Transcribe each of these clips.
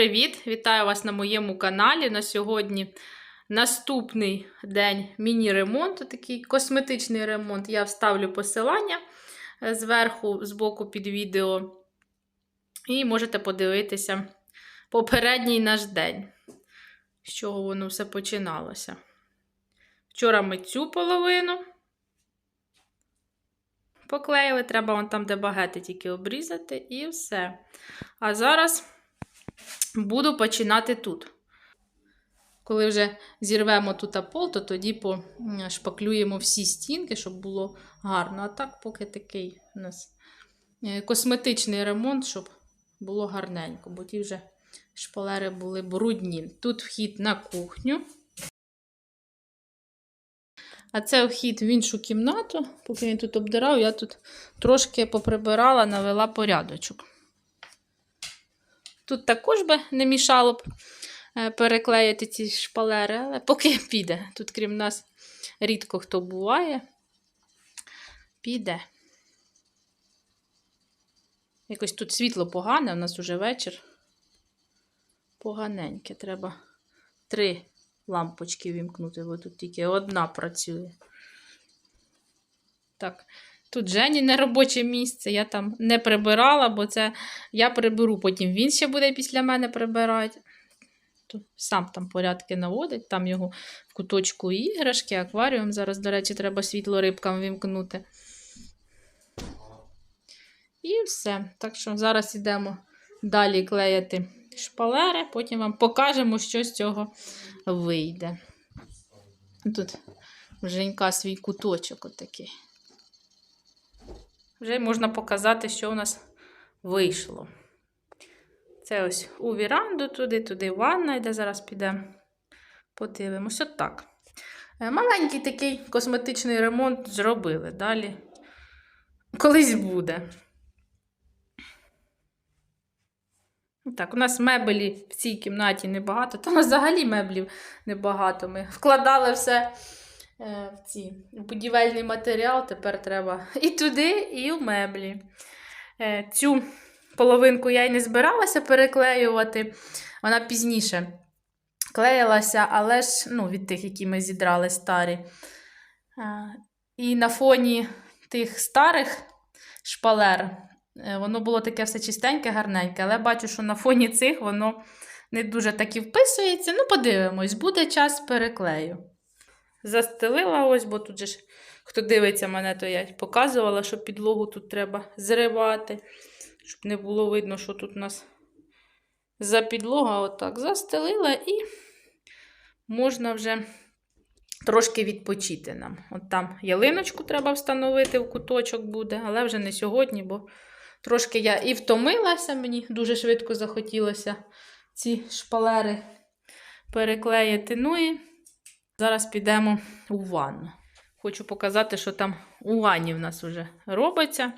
привіт! Вітаю вас на моєму каналі. На сьогодні наступний день міні-ремонту, такий косметичний ремонт. Я вставлю посилання е, зверху, збоку під відео. І можете подивитися попередній наш день, з чого воно все починалося. Вчора ми цю половину поклеїли, треба вон там, де багети, тільки обрізати, і все. А зараз буду починати тут. Коли вже зірвемо тут пол, то тоді пошпаклюємо всі стінки, щоб було гарно. А так, поки такий у нас е, косметичний ремонт, щоб було гарненько, бо ті вже шпалери були брудні. Тут вхід на кухню. А це вхід в іншу кімнату. Поки він тут обдирав, я тут трошки поприбирала, навела порядочок. Тут також би не мішало б е, переклеїти ці шпалери, але поки піде. Тут, крім нас, рідко хто буває. Піде. Якось тут світло погане, у нас уже вечір. Поганеньке. Треба три лампочки вімкнути, бо тут тільки одна працює. Так, тут Жені не робоче місце. Я там не прибирала, бо це я приберу, потім він ще буде після мене прибирати. Сам там порядки наводить, там його в куточку іграшки, акваріум. Зараз, до речі, треба світло рибкам вімкнути. І все. Так що зараз йдемо далі клеїти шпалери, потім вам покажемо, що з цього вийде. Тут Женька свій куточок отакий. Вже можна показати, що у нас вийшло. Це ось у віранду, туди, туди ванна, де зараз підемо. Подивимось, от так. Е, Маленький такий косметичний ремонт зробили. Далі колись буде. Так, у нас меблі в цій кімнаті небагато. Та у нас взагалі меблів небагато. Ми вкладали все в ці будівельний матеріал. Тепер треба і туди, і в меблі. Е, цю половинку я й не збиралася переклеювати. Вона пізніше клеїлася, але ж ну, від тих, які ми зідрали старі. Е, і на фоні тих старих шпалер. Е, Воно було таке все чистеньке, гарненьке, але бачу, що на фоні цих воно не дуже так і вписується. Ну, подивимось, буде час переклею. Застелила ось, бо тут же ж, хто дивиться мене, то я показувала, що підлогу тут треба зривати, щоб не було видно, що тут у нас за підлога. Отак застелила і можна вже трошки відпочити нам. От там ялиночку треба встановити, в куточок буде, але вже не сьогодні, бо трошки я і втомилася, мені дуже швидко захотілося ці шпалери переклеїти. Ну і зараз підемо у ванну. Хочу показати, що там у ванні в нас вже робиться.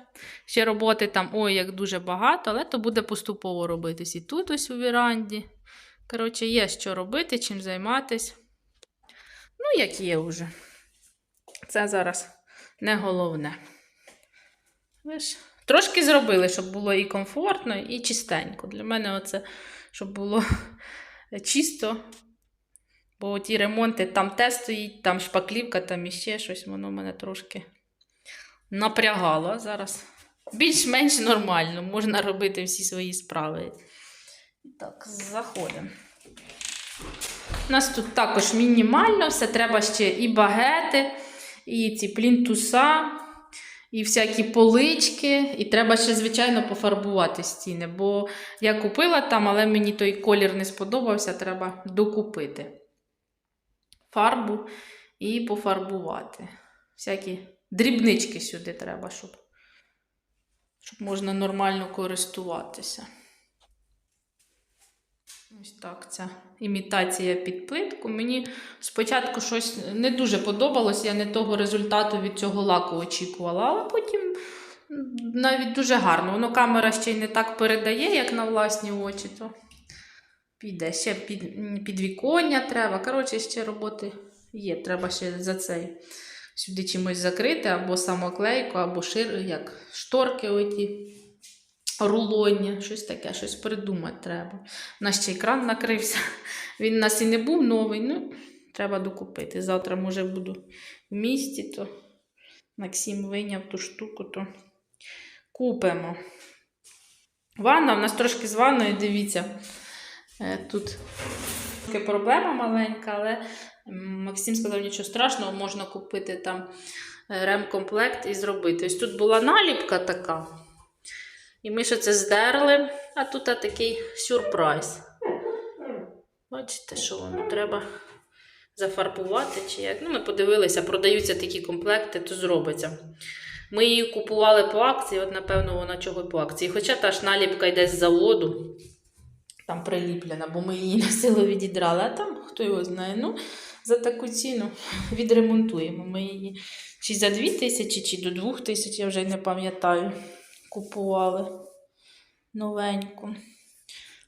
Ще роботи там, ой, як дуже багато, але то буде поступово робитись. І тут ось у віранді. Коротше, є що робити, чим займатись. Ну, як є вже. Це зараз не головне. Ви трошки зробили, щоб було і комфортно, і чистенько. Для мене оце, щоб було чисто. Бо ті ремонти, там те стоїть, там шпаклівка, там іще щось, воно мене трошки напрягало. Зараз більш-менш нормально, можна робити всі свої справи. Так, заходимо. У нас тут також мінімально, все треба ще і багети, і ці плінтуса, і всякі полички. І треба ще, звичайно, пофарбувати стіни. Бо я купила там, але мені той колір не сподобався, треба докупити фарбу і пофарбувати. Всякі дрібнички сюди треба, щоб, щоб можна нормально користуватися. Ось так ця імітація під плитку. Мені спочатку щось не дуже подобалось, я не того результату від цього лаку очікувала, але потім навіть дуже гарно. Воно камера ще й не так передає, як на власні очі, то піде. Ще під, підвіконня треба. Коротше, ще роботи є. Треба ще за цей сюди чимось закрити, або самоклейку, або шир, як шторки оті рулонні, щось таке, щось придумати треба. У нас ще екран накрився. Він у нас і не був новий, ну, треба докупити. Завтра, може, буду в місті, то Максим вийняв ту штуку, то купимо. Ванна, у нас трошки з ванною, дивіться. Е, Тут трохи проблема маленька, але Максим сказав, нічого страшного, можна купити там е, ремкомплект і зробити. Ось тут була наліпка така. І ми ще це здерли, а тут такий сюрприз. Бачите, що воно треба зафарбувати чи як. Ну, ми подивилися, продаються такі комплекти, то зробиться. Ми її купували по акції, от, напевно, вона чого по акції. Хоча та ж наліпка йде з заводу, там приліплена, бо ми її на силу відідрали, а там хто його знає. Ну, за таку ціну відремонтуємо. Ми її чи за 2 тисячі, чи до 2 тисяч, я вже не пам'ятаю, купували новеньку.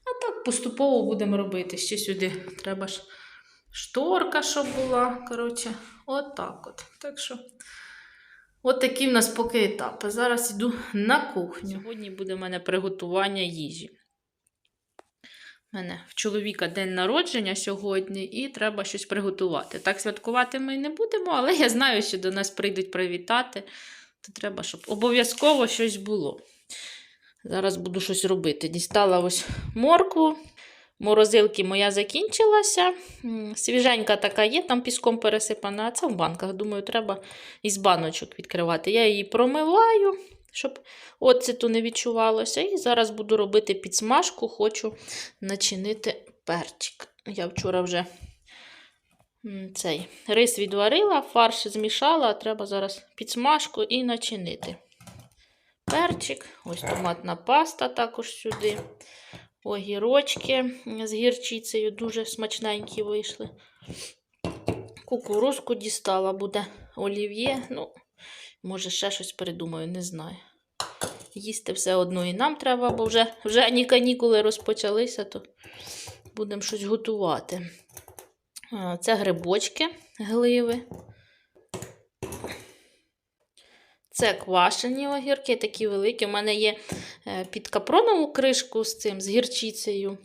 А так поступово будемо робити. Ще сюди треба ж шторка, щоб була. Коротше, от так от. Так що. От такі в нас поки етапи. Зараз йду на кухню. Сьогодні буде в мене приготування їжі. Мене в чоловіка день народження сьогодні, і треба щось приготувати. Так святкувати ми не будемо, але я знаю, що до нас прийдуть привітати, то треба, щоб обов'язково щось було. Зараз буду щось робити. Дістала ось моркву. Морозилки моя закінчилася. Свіженька така є, там піском пересипана, а це в банках. Думаю, треба із баночок відкривати. Я її промиваю, щоб оцету не відчувалося. І зараз буду робити підсмажку, хочу начинити перчик. Я вчора вже цей рис відварила, фарш змішала, а треба зараз підсмажку і начинити. Перчик, ось томатна паста також сюди. Огірочки з гірчицею дуже смачненькі вийшли. Кукурузку дістала, буде олів'є. Ну, може, ще щось придумаю, не знаю. Їсти все одно і нам треба, бо вже, вже ні канікули розпочалися, то будемо щось готувати. Це грибочки, гливи. Це квашені огірки, такі великі. У мене є е, під капронову кришку з цим, з гірчицею.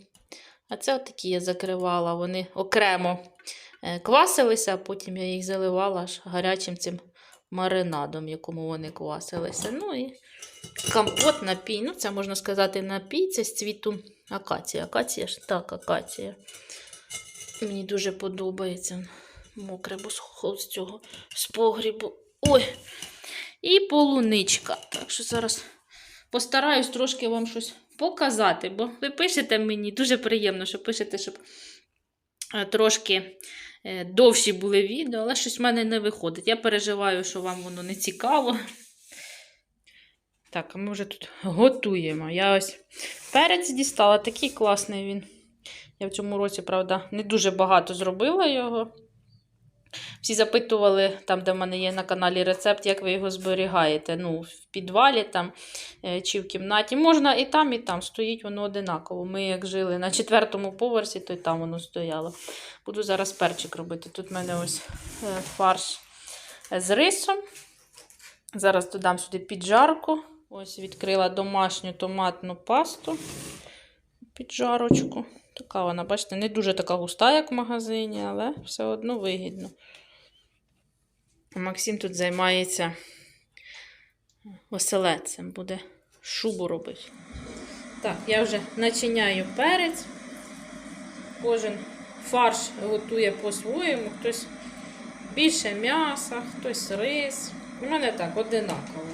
А це отакі я закривала. Вони окремо е, квасилися, а потім я їх заливала аж гарячим цим маринадом, якому вони квасилися. Ну і компот, напій. Ну, це можна сказати напій, це з цвіту акації. Акація ж так, акація. Мені дуже подобається. Мокре, бо з- цього з погрібу. Ой! І полуничка. Так що зараз постараюсь трошки вам щось показати, бо ви пишете мені, дуже приємно, що пишете, щоб е, трошки довші були відео, але щось в мене не виходить. Я переживаю, що вам воно не цікаво. Так, а ми вже тут готуємо. Я ось перець дістала, такий класний він. Я в цьому році, правда, не дуже багато зробила його. Всі запитували, там, де в мене є на каналі рецепт, як ви його зберігаєте. Ну, в підвалі там, е, чи в кімнаті. Можна і там, і там. Стоїть воно одинаково. Ми як жили на четвертому поверсі, то й там воно стояло. Буду зараз перчик робити. Тут в мене ось е, фарш з рисом. Зараз додам сюди піджарку. Ось відкрила домашню томатну пасту. Піджарочку. Така вона, бачите, не дуже така густа, як в магазині, але все одно вигідно. Максим тут займається оселедцем, буде шубу робити. Так, я вже начиняю перець. Кожен фарш готує по-своєму. Хтось більше м'яса, хтось рис. У мене так одинаково.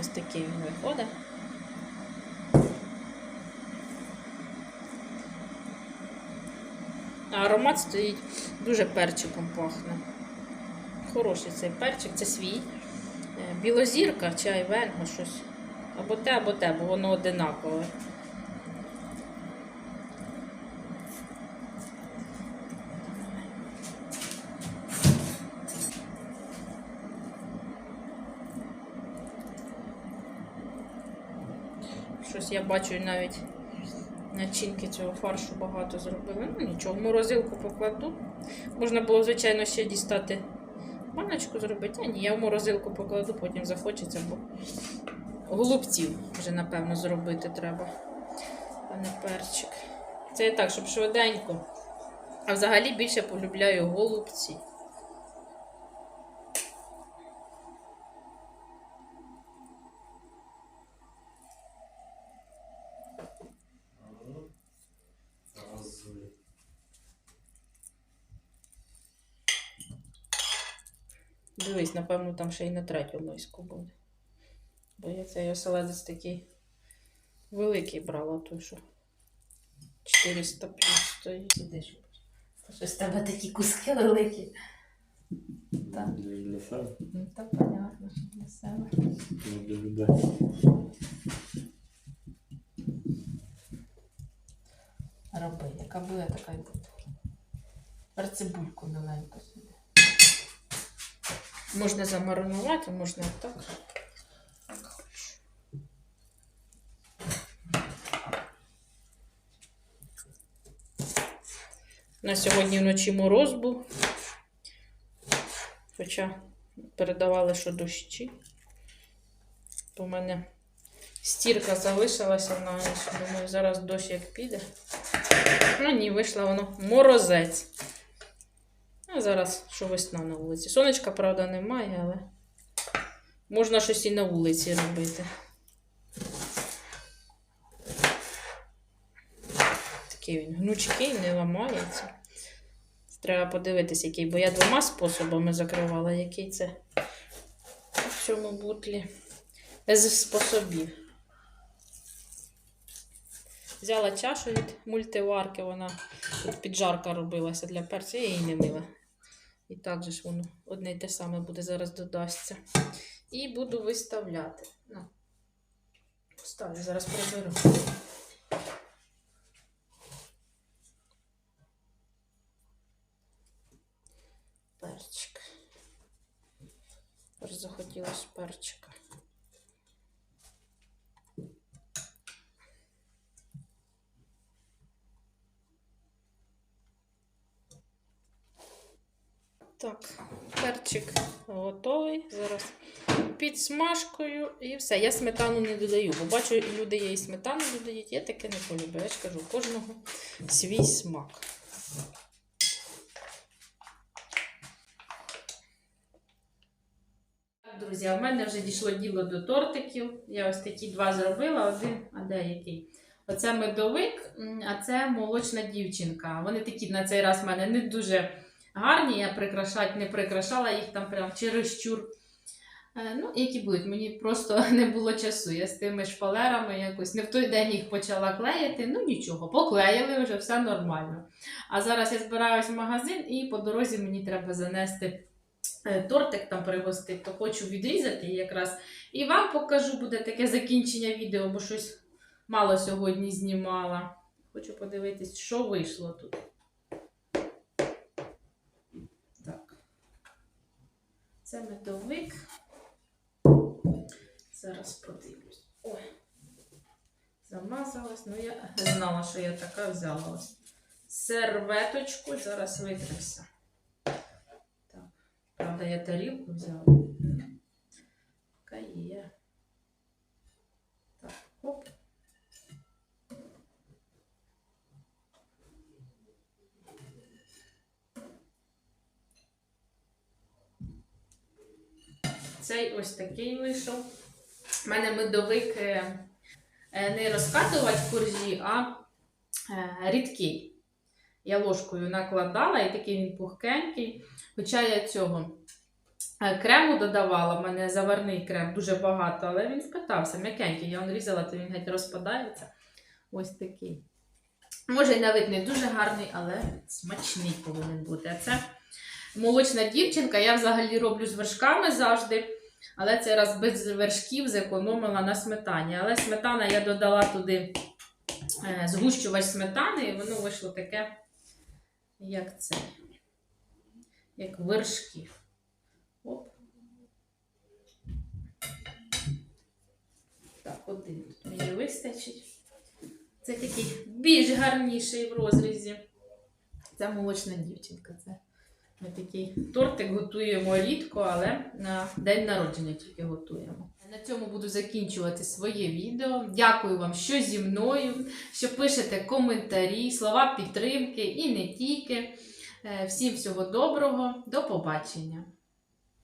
Ось такий він виходить. А аромат стоїть дуже перчиком пахне. Хороший цей перчик, це свій. Е, Білозірка чи айвенго щось. Або те, або те, бо воно одинакове. Щось я бачу навіть начинки цього фаршу багато зробили. Ну нічого, в морозилку покладу. Можна було, звичайно, ще дістати баночку зробити. А ні, я в морозилку покладу, потім захочеться, бо голубців вже, напевно, зробити треба, а не перчик. Це і так, щоб швиденько. А взагалі більше полюбляю голубці. Дивись, напевно, там ще й на третю миску буде. Бо я цей оселедець такий великий брала, той що 400 плюс стоїть. Щось з тебе такі куски великі. Так. Для для себе. Ну, так понятно, що для себе. Не для людей. Роби, яка буде, така й буде. Тепер цибульку маленьку сюди. Можна замаринувати, можна так. На сьогодні вночі мороз був. Хоча передавали, що дощі. У мене стірка залишилася на ніч. Думаю, зараз дощ як піде. Ну ні, вийшло воно морозець. Зараз що весна на вулиці. Сонечка, правда, немає, але можна щось і на вулиці робити. Такий він гнучкий, не ламається. Треба подивитися, який, бо я двома способами закривала, який це в цьому бутлі. З способів. Взяла чашу від мультиварки, вона тут піджарка робилася для перцю, я її не мила. І так же ж воно одне й те саме буде зараз додасться. І буду виставляти. Ну, Ставлю, зараз приберу. Перчик. Захотілося перчика. Так, перчик готовий. Зараз підсмажкою і все. Я сметану не додаю, бо бачу, люди і сметану додають. Я таке не полюбляю. Я ж кажу, кожного свій смак. Друзі, а в мене вже дійшло діло до тортиків. Я ось такі два зробила. Один, а де який? Оце медовик, а це молочна дівчинка. Вони такі на цей раз в мене не дуже гарні. Я прикрашати не прикрашала їх там прям чересчур. Е, Ну, які будуть, мені просто не було часу. Я з тими шпалерами якось не в той день їх почала клеїти. Ну нічого, поклеїли вже, все нормально. А зараз я збираюсь в магазин і по дорозі мені треба занести е, тортик там пригостити, то хочу відрізати якраз. І вам покажу, буде таке закінчення відео, бо щось мало сьогодні знімала. Хочу подивитись, що вийшло тут. Так. Це медовик. Зараз подивлюсь. Ой. Замазалась. Ну, я знала, що я така взяла ось. Серветочку. Зараз витримся. Так. Правда, я тарілку взяла. Така є. Цей ось такий вийшов. У мене медовик е, е, не розкатувати коржі, а е, рідкий. Я ложкою накладала і такий він пухкенький. Хоча я цього крему додавала, в мене заварний крем дуже багато, але він впитався, м'якенький. Я він різала, то він геть розпадається. Ось такий. Може, і на вид не дуже гарний, але смачний повинен бути. А це молочна дівчинка. Я взагалі роблю з вершками завжди. Але цей раз без вершків зекономила на сметані. Але сметана я додала туди е, згущувач сметани, і воно вийшло таке, як це, як вершки. Оп. Так, один тут мені вистачить. Це такий більш гарніший в розрізі. Це молочна дівчинка. Це ми такий тортик готуємо рідко, але на день народження тільки готуємо. На цьому буду закінчувати своє відео. Дякую вам, що зі мною, що пишете коментарі, слова підтримки і не тільки. Е, Всім всього доброго, до побачення!